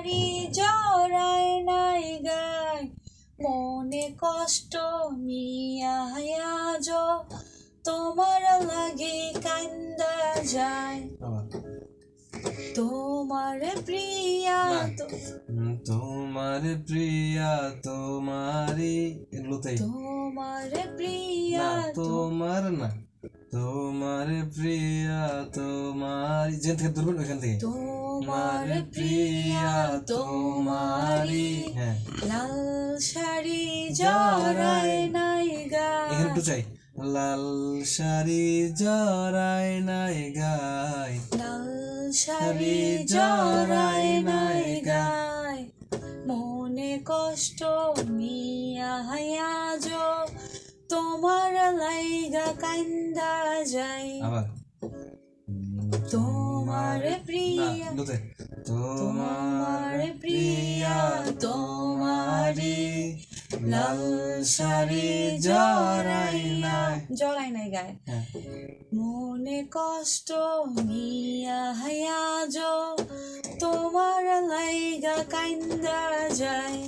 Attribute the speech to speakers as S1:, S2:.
S1: শাড়ি জড়ায় নাই গায়। মনে কষ্ট নিয়া আজ তোমার লাগে কান্দা যায়। তোমার প্রিয়া
S2: তোমার প্রিয়া তোমারি এগুলোতেই
S1: তোমার প্রিয়া
S2: তোমার না। তোমার প্রিয়া তোমার যেখান থেকে ধরবেন ওইখান থেকে।
S1: তোমার প্রিয়া তোমারি
S2: হ্যাঁ।
S1: লাল শাড়ি জড়ায় নাই
S2: এখানে একটু চাই। লাল শাড়ি জড়ায় নাই গায়।
S1: লাল শাড়ি জড়ায় নাই গায়। মনে কষ্ট নিয়া আজ তোমার লাইগা কান্দা যায়।
S2: আবার।
S1: তোমার প্রিয়া তোমার প্রিয়া তোমারি
S2: লাল শাড়ি জড়াই নাই
S1: জড়াই নাই গায়।
S2: হ্যাঁ।
S1: মনে কষ্ট মিয়া নিয়া আজ তোমার লাইগা কাইন্দা যায়।